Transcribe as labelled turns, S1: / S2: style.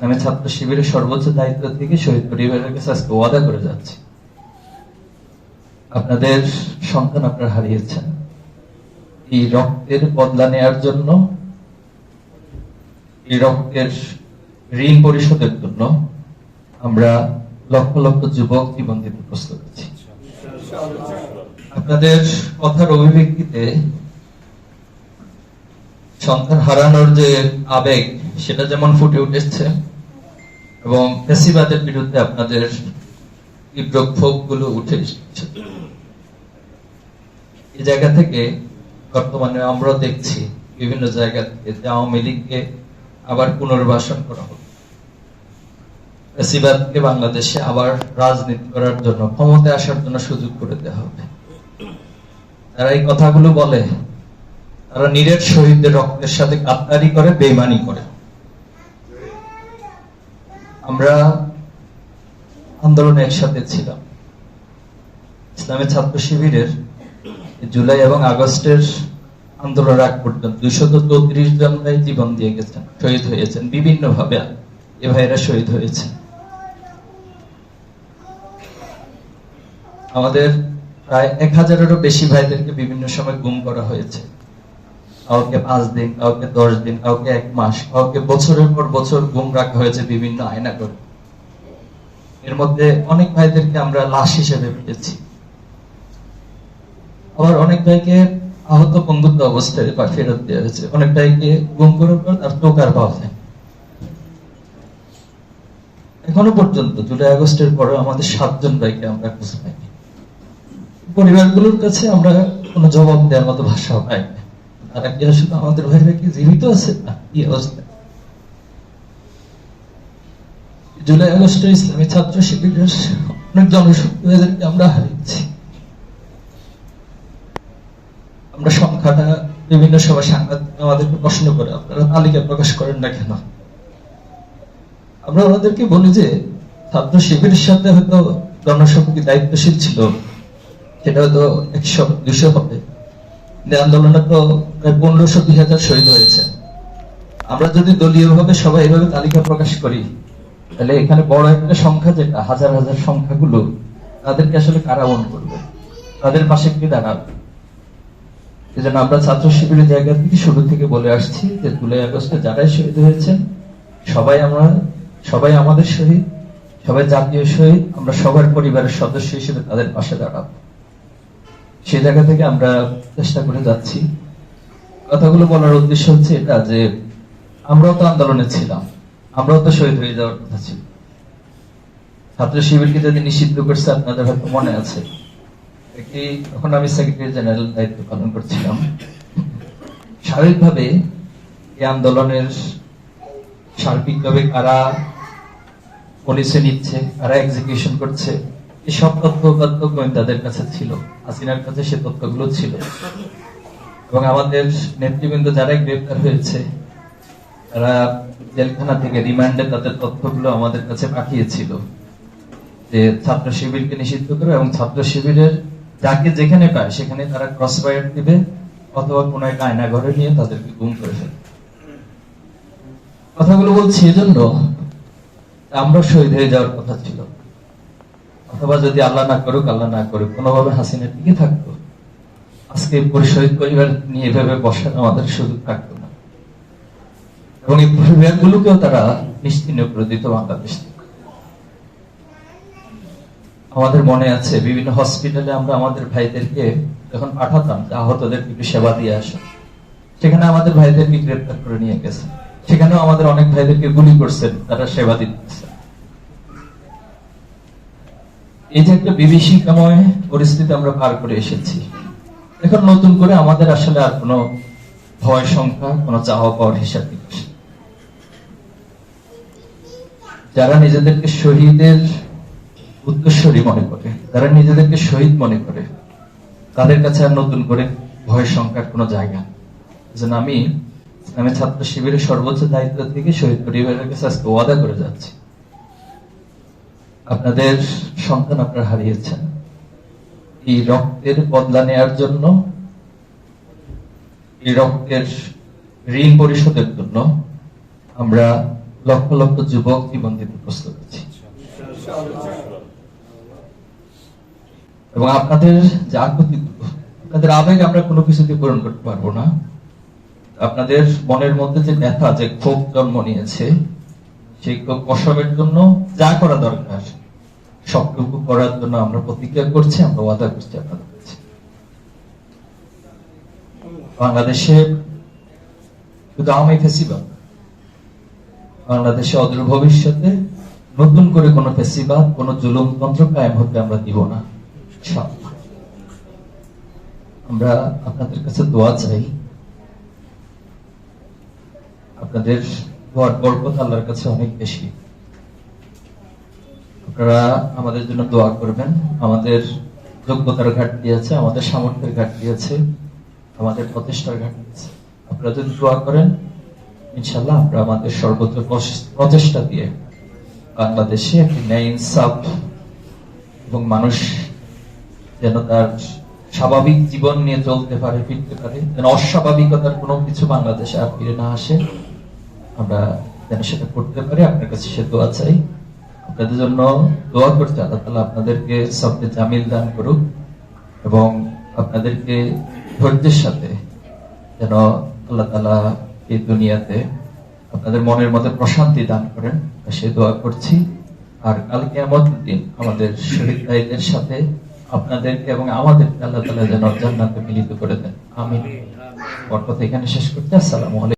S1: ইসলামী ছাত্র শিবিরের সর্বোচ্চ দায়িত্ব থেকে শহীদ পরিবারের কাছে আজকে ওয়াদা করে যাচ্ছি। আপনাদের সন্তান আপনারা হারিয়েছেন। এই রক্তের বদলা নেয়ার জন্য, এই রক্তের ঋণ পরিশোধের জন্য আমরা লক্ষ লক্ষ যুবক জীবন দিতে প্রস্তুত আছি। আপনাদের কথার অভিব্যক্তিতে সন্তান হারানোর যে আবেগ, সেটা যেমন ফুটে উঠেছে এবং ফেসিবাদের বিরুদ্ধে আপনাদের তীব্র ক্ষোভগুলো উঠে এসেছে। এই জায়গা থেকে বর্তমানে আমরা দেখছি বিভিন্ন জায়গা থেকে যে আওয়ামী লীগকে আবার পুনর্বাসন করা হবে ফেসিবাদকে বাংলাদেশে আবার রাজনীতি করার জন্য, ক্ষমতায় আসার জন্য সুযোগ করে দেওয়া হবে। তারা এই কথাগুলো বলে, তারা নিরেট শহীদদের রক্তের সাথে কাপ্তারি করে, বেইমানি করে। আমরা আন্দোলনে একসাথে ছিলাম। ইসলামের ছাত্র শিবিরের জুলাই এবং আগস্টের আন্দোলনের আগ পর্যন্ত দুইশত চৌত্রিশ জন জীবন দিয়ে গেছেন, শহীদ হয়েছেন বিভিন্ন ভাবে এ ভাইরা শহীদ হয়েছে। আমাদের প্রায় এক হাজারেরও বেশি ভাইদেরকে বিভিন্ন সময় গুম করা হয়েছে। কাউকে পাঁচ দিন, কাউকে দশ দিন, কাউকে এক মাস, কাউকে বছরের পর বছর গুম রাখা হয়েছে বিভিন্ন আয়না করে। এর মধ্যে অনেক ভাইদেরকে আমরা লাশ হিসেবে পেয়েছি। আবার অনেক ভাইকে আহত বন্ধুত্ব অবস্থায় ফেরত দেওয়া হয়েছে। অনেক ভাইকে গুম করার পর তার টোকার পাওয়া যায়। এখনও পর্যন্ত জুলাই আগস্টের পরে আমাদের সাতজন ভাইকে আমরা খুঁজে পাইনি। পরিবারগুলোর কাছে আমরা কোনো জবাব দেওয়ার মতো ভাষা পাই কি জীবিত আছে। না জুলাই ইসলামী ছাত্র অনেক জনশক্তি আমরা হারিয়েছি। আমরা সংখ্যাটা বিভিন্ন সময় সাংবাদিক আমাদেরকে প্রশ্ন করে, আপনারা তালিকা প্রকাশ করেন না কেন? আমরা ওনাদেরকে বলি যে, ছাত্র শিবিরের সাথে হয়তো জনশক্তি দায়িত্বশীল ছিল, সেটা হয়তো একশো, দুশো হবে। আন্দোলনে তো প্রায় পনেরোশো দুই হাজার শহীদ হয়েছে। আমরা যদি দলীয় ভাবে সবাই এভাবে তালিকা প্রকাশ করি, তাহলে এখানে বড় একটা সংখ্যা যেটা, হাজার হাজার সংখ্যাগুলো, তাদেরকে আসলে কারাবন করবে? তাদের পাশে কি দাঁড়াবে? এই জন্য আমরা ছাত্র শিবিরের জায়গা থেকে শুরু থেকে বলে আসছি যে জুলাই আগস্টে যারাই শহীদ হয়েছেন, সবাই আমরা, সবাই আমাদের শহীদ, সবাই জাতীয় শহীদ, আমরা সবার পরিবারের সদস্য হিসেবে তাদের পাশে দাঁড়াবো। সেই জায়গা থেকে আমরা চেষ্টা করে যাচ্ছি। কথাগুলো বলার উদ্দেশ্য হচ্ছে এটা যে, আমরাও তো আন্দোলনে ছিলাম। আমরাও তো শহীদ হয়ে যাওয়ার কথা ছিল। ছাত্র শিবিরকে যদি নিষিদ্ধ করছে, আপনাদের হয়তো মনে আছে। একটি তখন আমি সেক্রেটারি জেনারেল দায়িত্ব পালন করছিলাম। স্বাভাবিকভাবে এই আন্দোলনের সার্বিকভাবে কারা পুলিশে নিচ্ছে, কারা এক্সিকিউশন করছে এই সব তথ্য উপাত্ত গোয়েন্দাদের কাছে ছিল। হাসিনার কাছে সে তথ্যগুলো ছিল। এবং আমাদের নেতৃবৃন্দ যারাই গ্রেপ্তার হয়েছে, তারা জেলখানা থেকে রিমান্ডে তাদের তথ্যগুলো আমাদের কাছে পাঠিয়েছিল যে ছাত্র শিবিরকে নিষিদ্ধ করে এবং ছাত্র শিবিরের যাকে যেখানে পায় সেখানে তারা ক্রস ফায়ার দিবে অথবা কোন এক আয়না ঘরে নিয়ে তাদেরকে গুম করে ফেলবে। কথাগুলো বলছি এজন্য আমরা শহীদ হয়ে যাওয়ার কথা ছিল। অথবা যদি আল্লাহ না করুক, আল্লাহ না করুক, কোনোভাবে হাসিনা টিকে থাকতো আজকে শহীদ পরিবার নিয়ে এভাবে বসানো আমাদের সুযোগ থাকতো না। এবং এই পরিবারগুলোকেও তারা নিশ্চিন্ন করে দিত বাংলাদেশ আমাদের মনে আছে, বিভিন্ন হসপিটালে আমরা আমাদের ভাইদেরকে যখন পাঠাতাম আহতদের একটু সেবা দিয়ে আসা। সেখানে আমাদের ভাইদেরকে গ্রেপ্তার করে নিয়ে গেছে। সেখানেও আমাদের অনেক ভাইদেরকে গুলি করছেন, তারা সেবা দিতেছে এই যে একটা বিভীষিকাময় পরিস্থিতি আমরা পার করে এসেছি। এখন নতুন করে আমাদের আসলে আর কোনো ভয় সংখ্যা কোনো চাওয়া পাওয়ার হিসাব নিকাশ যারা নিজেদেরকে শহীদের উত্তরস্বরী মনে করে, যারা নিজেদেরকে শহীদ মনে করে, তাদের কাছে আর নতুন করে ভয় সংখ্যার কোনো জায়গা। এজন্য আমি আমি ছাত্র শিবিরের সর্বোচ্চ দায়িত্ব থেকে শহীদ পরিবারের কাছে আজকে ওয়াদা করে যাচ্ছি। আপনাদের সন্তান আপনারা হারিয়েছেন। এই রক্তের বদলা নেয়ার জন্য, এই রক্তের ঋণ পরিশোধের জন্য আমরা লক্ষ লক্ষ যুবক জীবন দিতে প্রস্তুত আছি। এবং আপনাদের যে আকুতি আপনাদের আবেগ আমরা কোনো কিছুতে পূরণ করতে পারব না। আপনাদের মনের মধ্যে যে ব্যথা, যে ক্ষোভ জন্ম নিয়েছে, সেই ক্ষোভ প্রসবের জন্য যা করা দরকার সবটুকু করার জন্য আমরা প্রতিজ্ঞা করছি, আমরা ওয়াদা করছি আপনাদের কাছে বাংলাদেশে শুধু আমি ফেসিবাদ বাংলাদেশে অদূর ভবিষ্যতে নতুন করে কোন ফেসিবাদ, কোন জুলুমতন্ত্র কায়েম হতে আমরা দিব না। আমরা আপনাদের কাছে দোয়া চাই, আপনাদের দোয়ার বরকত আল্লাহর কাছে অনেক বেশি আপনারা আমাদের জন্য দোয়া করবেন। আমাদের যোগ্যতার ঘাটতি আছে, আমাদের সামর্থ্যের ঘাটতি আছে, আমাদের প্রচেষ্টার ঘাটতি আছে। আপনারা যদি দোয়া করেন ইনশাল্লাহ আমরা আমাদের সর্বোচ্চ প্রচেষ- প্রচেষ্টা দিয়ে বাংলাদেশে একটি ন্যায় ইনসাফ এবং মানুষ যেন তার স্বাভাবিক জীবন নিয়ে চলতে পারে, ফিরতে পারে, যেন অস্বাভাবিকতার কোনো কিছু বাংলাদেশে আর ফিরে না আসে, আমরা যেন সেটা করতে পারি। আপনার কাছে সে দোয়া চাই। আপনাদের জন্য দোয়া করতে আল্লাহ তালা আপনাদেরকে সবকে জামিল দান করুক এবং আপনাদেরকে ধৈর্যের সাথে যেন আল্লাহ তালা এই দুনিয়াতে আপনাদের মনের মধ্যে প্রশান্তি দান করেন। সে দোয়া করছি। আর কালকে এমন দিন আমাদের শহীদ ভাইদের সাথে আপনাদেরকে এবং আমাদেরকে আল্লাহ তালা যেন জান্নাতে মিলিত করে দেন। আমি কথা এখানে শেষ করতে আসসালামু আলাইকুম।